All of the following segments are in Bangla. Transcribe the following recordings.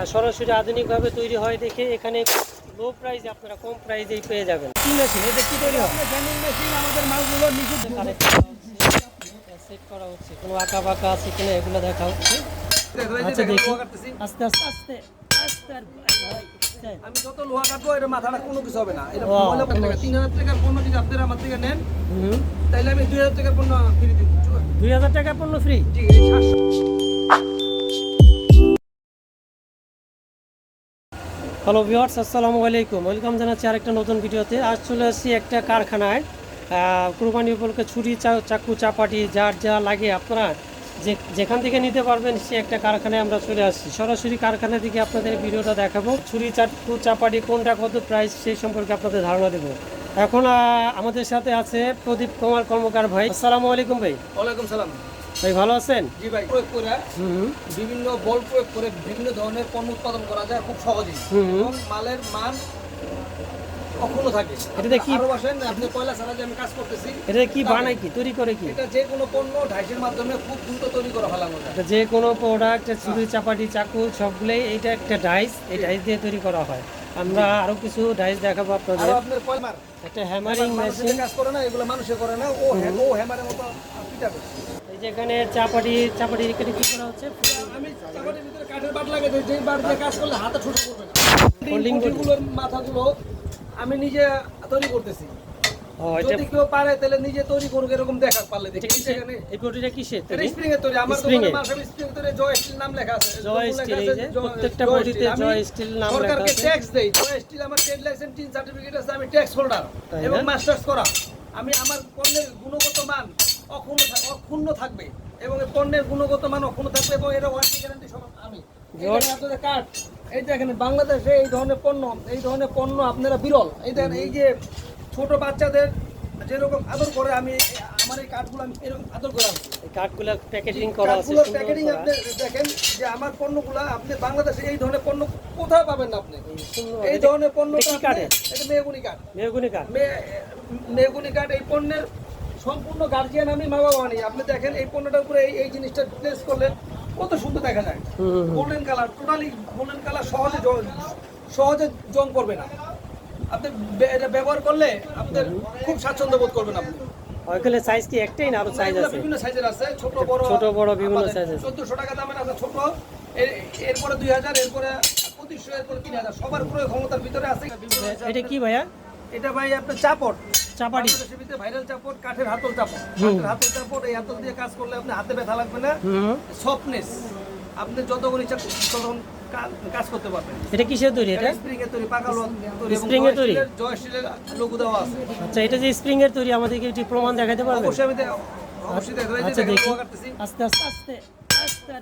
আর সরাসরি আধুনিকভাবে তৈরি হয় দেখে এখানে লো প্রাইসে আপনারা কম প্রাইসেই পেয়ে যাবেন। কি মেশিন এটা কি তৈরি হয়? আমাদের মালগুলো নিখুঁত সেট করা হচ্ছে কোনো আঁকা বাঁকা আছে কিনা এগুলো দেখা হচ্ছে। আচ্ছা দেখি আস্তে আস্তে আস্তে আস্তে আর আমি যত লোহা কাটবো এটা মাথাটা কোনো কিছু হবে না। এটা তিন হাজার টাকার পণ্য যদি আপনারা আমার থেকে নেন তাইলে আমি দুই হাজার টাকার পণ্য ফিরে দিব দুই হাজার টাকা পণ্য ফ্রি জি এই হ্যালো ভিওয়ার্স আসসালামু আলাইকুম। ওয়েলকাম জানাচ্ছি আরেকটা নতুন ভিডিওতে। আজ চলে আসছি একটা কারখানায়। কুরবানি উপলক্ষে ছুরি চাকু, চাপাটি, যার যা লাগে আপনারা যে, যেখান থেকে নিতে পারবেন, সে একটা কারখানায় আমরা চলে আসছি। সরাসরি কারখানা থেকে আপনাদের ভিডিওটা দেখাবো। ছুরি, চাকু, চাপাটি কোনটা, কত প্রাইস সেই সম্পর্কে আপনাদের ধারণা দেবো। এখন আমাদের সাথে আছে প্রদীপ কুমার কর্মকার ভাই। আসসালামু আলাইকুম ভাই। ওয়ালাইকুম সালাম। ভাই ভালো আছেন? জি ভাই প্রয়োগ করে বিভিন্ন বল প্রয়োগ করে বিভিন্ন ধরনের পণ্য উৎপাদন করা যায় খুব সহজেই এবং মালের মান কখনো থাকে। এটাতে কি- আরও আপনি কয়লা ছাড়া যে আমি কাজ করতেছি এটা কি বানায় কি? তৈরি করে কি? এটা যে কোনো পণ্য ঢাইসের মাধ্যমে খুব দ্রুত তৈরি করা যায় এটা যে কোনো প্রোডাক্ট ছুরি চাপাটি চাকু সবগুলোই এটা একটা ডাইস এই ডাইস দিয়ে তৈরি করা হয়। আমরা আরও কিছু ডাইস দেখাবো আপনাদের। আপনার কয়মার একটা হ্যামারিং মেশিন কাজ করে না এগুলো মানুষে করে না। ও ও হ্যামারের মতো পিটাবে চাপাটি চাপাটি এখানে কি করা হচ্ছে? আমি চাপাটির ভিতরে কাঠের বাট যেই দিয়ে কাজ করলে হাতে ছোট করবে না। Folding board। মাথাগুলো আমি নিজে তৈরি করতেছি। যদি কেউ পারে তাহলে নিজে তৈরি করুক এরকম দেখা পারলে দেখি। সেখানে এই বডিটা কিসের তৈরি? স্প্রিং এর তৈরি। আমার Spring এর। স্প্রিং তৈরি জয় স্টিল নাম লেখা আছে। জয় স্টিল, এই আছে, যে জয়- প্রত্যেকটা বডিতে আমি জয় স্টিল নাম লেখা সরকারকে ট্যাক্স দেই। জয় স্টিল আমার ট্রেড লাইসেন্স টিন সার্টিফিকেট আছে আমি ট্যাক্স হোল্ডার এবং মাস্টার্স করা। আমি আমার পণ্যের গুণগত মান অক্ষুণ্ণ অক্ষুণ্ণ থাকবে। এবং পণ্যের গুণগত মান অক্ষুণ্ণ থাকবে এবং এটা ওয়ারেন্টি গ্যারান্টি সব আমি। এই আপনাদের কার্ড এই দেখেন বাংলাদেশে এই ধরনের পণ্য এই ধরনের পণ্য আপনারা বিরল। এই দেখেন এই যে ছোট বাচ্চাদের যেরকম আদর করে আমি আমার এই কার্ডগুলো আমি এরকম আদর করে কাঠগুলো প্যাকেজিং করা আছে কাঠগুলোর সুন্দর প্যাকেটিং আপনি দেখেন যে আমার পণ্যগুলো আপনি বাংলাদেশে এই ধরনের পণ্য কোথাও পাবেন না আপনি। এই ধরনের পণ্য এটা কি কাঠের? এটা মেহগুনি কাঠ। মেহগুনি কাঠ। মেহগুনি কাঠ এই পণ্যের সম্পূর্ণ গার্জিয়ান আমি মা বাবা আনি আপনি দেখেন এই পণ্যটার উপরে এই এই জিনিসটা প্লেস করলে কত সুন্দর দেখা যায়। Golden colour totally golden colour সহজে সহজে জং করবে না। আপনি এটা ব্যবহার করলে আপনার খুব স্বাচ্ছন্দ্য বোধ করবেন আপনি। ওইখানে সাইজ কি একটাই না আরও সাইজ আছে? বিভিন্ন সাইজের আছে ছোট বড় ছোট বড় বিভিন্ন size আছে। চোদ্দশো টাকা দামের আছে ছোট এরপরে দুই হাজার এরপরে পঁচিশশো এরপরে তিন হাজার সবার উপরে ক্ষমতার ভিতরে আছে। এটা কি ভাইয়া? এটা ভাই আপনার চাপট। চাপাটি ভাইরাল চাপট কাঠের হাতল চাপট কাঠের হাতল চাপট এই হাতল দিয়ে কাজ করলে আপনি হাতে ব্যথা লাগবে না। সফটনেস আপনি যতক্ষণ ইচ্ছা ততক্ষণ কাজ করতে পারবেন এটা কিসের তৈরি এটা? স্প্রিং এর তৈরি পাকা তৈরি Spring এর তৈরি? লোগো দেওয়া আছে। আচ্ছা এটা যে স্প্রিং এর তৈরি আমাদেরকে একটু প্রমাণ দেখাতে পারবেন? অবশ্যই আমি অবশ্যই। আচ্ছা দেখি আস্তে আস্তে আস্তে আস্তে।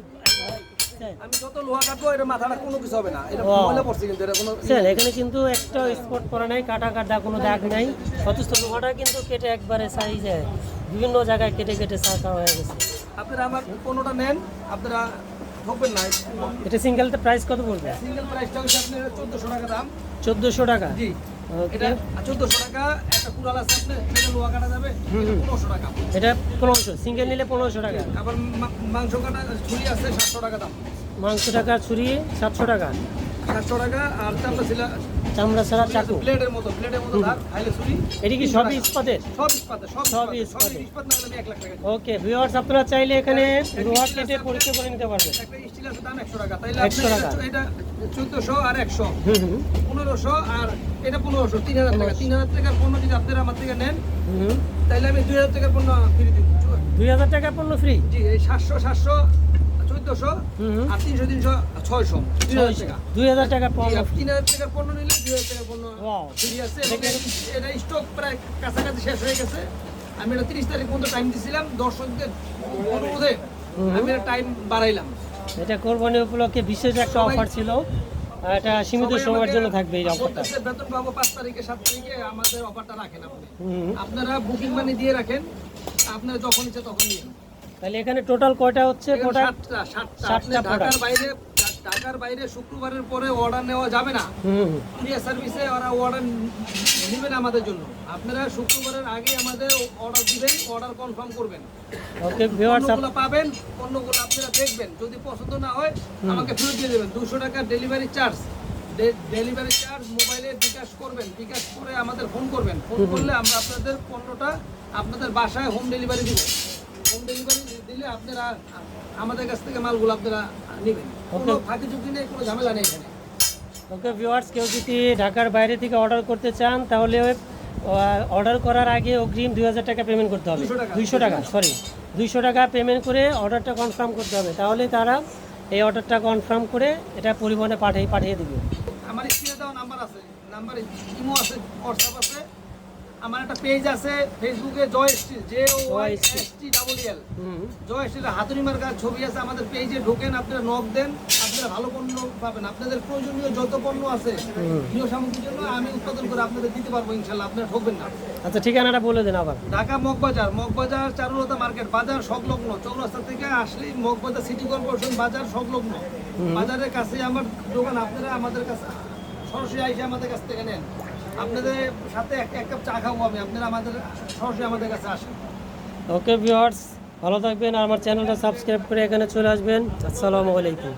আমি যত লোহা কাটবো এটা মাথাটা কোনো কিছু হবে না। এটা ময়লা পড়ছে কিন্তু এটা কোনো স্যার এখানে কিন্তু একটা স্পট করা নাই কাটা কাটা কোনো দাগ নাই। অথচ লোহাটা কিন্তু কেটে একবারে সাইজে বিভিন্ন জায়গায় কেটে কেটে সাকা হয়ে গেছে। আপনারা আমার কোনোটা নেন আপনারা ঠকবেন না। এটা সিঙ্গেল প্রাইস কত পড়বে? সিঙ্গেল প্রাইসটা হচ্ছে আপনার চোদ্দোশো টাকা দাম। চোদ্দোশো টাকা? জি। এটা চোদ্দোশো টাকা একটা কুড়াল আছে আপনার সেটা লোহা কাটা যাবে টাকা। এটা সিঙ্গেল নিলে টাকা। আবার মাংস কাটা ছুরি আছে টাকা দাম। মাংস টাকা ছুরি সাতশো টাকা। সাতশো টাকা আর তারপর ছিল চামড়া ছাড়া চাকু। ব্লেডের মতো ব্লেডের মতো ধার খাইলে ছুরি এটি কি সবই ইস্পাতের? সব ইস্পাতে সব সবই সব ইস্পাতের। ইস্পাত না হলে আমি এক লাখ টাকা ওকে ভিউয়ার্স আপনারা চাইলে এখানে লোহা কেটে পরীক্ষা করে নিতে পারবেন। একটা স্টিল আছে দাম একশো টাকা। তাইলে 100 টাকা। এটা চোদ্দশো আর একশো। হুম হুম। পনেরোশো আর এটা পনেরোশো তিন হাজার টাকা। তিন হাজার টাকার পণ্য যদি আপনারা আমার থেকে নেন হুম তাইলে আমি দুই হাজার টাকার পণ্য ফ্রি দিব দুই হাজার টাকা পণ্য ফ্রি জি এই সাতশো সাতশো চোদ্দশো আর তিনশো তিনশো ছয়শো। দুই হাজার টাকা। দুই হাজার টাকা জি, পণ্য আর তিন হাজার টাকার পণ্য নিলে দুই হাজার টাকার পণ্য ফ্রি আছে। এটা স্টক প্রায় কাছাকাছি শেষ হয়ে গেছে। আমি এটা তিরিশ তারিখ পর্যন্ত টাইম দিছিলাম। দর্শকদের অনুরোধে আমি এটা টাইম বাড়াইলাম। এটা কোরবানি উপলক্ষে বিশেষ একটা অফার ছিল। এটা সীমিত সময়ের জন্য থাকবে এই অফারটা বেতন পাবো পাঁচ তারিখে সাত তারিখে আমাদের অফারটা রাখেন আপনি। আপনারা বুকিং মানি দিয়ে রাখেন। আপনারা যখন ইচ্ছে তখন নিন। তাহলে এখানে টোটাল কয়টা হচ্ছে সাতটা ঢাকার বাইরে ঢাকার বাইরে শুক্রবারের পরে অর্ডার নেওয়া যাবে না। কুরিয়ার সার্ভিসে ওরা অর্ডার নেবেন আমাদের জন্য। আপনারা শুক্রবারের আগে আমাদের অর্ডার দিবেন অর্ডার কনফার্ম করবেন। ওকে ভিউয়ার্স পণ্যগুলো পাবেন পণ্যগুলো আপনারা দেখবেন। যদি পছন্দ না হয় আমাকে ফেরত দিয়ে দেবেন। দুশো টাকা ডেলিভারি চার্জ ডেলিভারি চার্জ মোবাইলে বিকাশ করবেন। বিকাশ করে আমাদের ফোন করবেন। ফোন করলে আমরা আপনাদের পণ্যটা আপনাদের বাসায় হোম ডেলিভারি দিব। হোম ডেলিভারি দিলে আপনারা আমাদের কাছ থেকে মালগুলো আপনারা নেবেন। কোনো ফাঁকি ঝুঁকি নেই কোনো ঝামেলা নেই এখানে। ওকে ভিউয়ার্স কেউ যদি ঢাকার বাইরে থেকে অর্ডার করতে চান তাহলে অর্ডার করার আগে অগ্রিম দুই হাজার টাকা পেমেন্ট করতে হবে। 200 টাকা। দুইশো টাকা সরি দুইশো টাকা পেমেন্ট করে অর্ডারটা কনফার্ম করতে হবে। তাহলে তারা এই অর্ডারটা কনফার্ম করে এটা পরিবহনে পাঠিয়ে পাঠিয়ে দেবে। আমার স্ক্রিনে দেওয়া নাম্বার আছে নাম্বারে ইমো আছে হোয়াটসঅ্যাপ আছে। আমার একটা পেজ আছে ফেসবুকে Joy Steel J Y S T double L Joy Steel হাতুড়ি মার্কার ছবি আছে আমাদের পেজে ঢোকেন আপনারা নক দেন আপনারা ভালো পণ্য পাবেন। আপনাদের প্রয়োজনীয় যত পণ্য আছে গৃহ সামগ্রীর জন্য আমি উৎপাদন করে আপনাদের দিতে পারব ইনশাল্লাহ। আপনারা ঠকবেন না। আচ্ছা ঠিকানাটা বলে দেন আবার। ঢাকা মগবাজার মগবাজার চারুলতা মার্কেট বাজার সংলগ্ন চৌরাস্তা থেকে আসলেই মগবাজার সিটি কর্পোরেশন বাজার সংলগ্ন। বাজারের কাছে আমার দোকান আপনারা আমাদের কাছে সরাসরি আইসে আমাদের কাছ থেকে নেন। আপনাদের সাথে এক কাপ চা খাব আমি। আপনারা আমাদের সরাসরি আমাদের কাছে আসেন। ওকে ভিউয়ার্স, ভালো থাকবেন আমার চ্যানেলটা সাবস্ক্রাইব করে এখানে চলে আসবেন। আসসালামু আলাইকুম।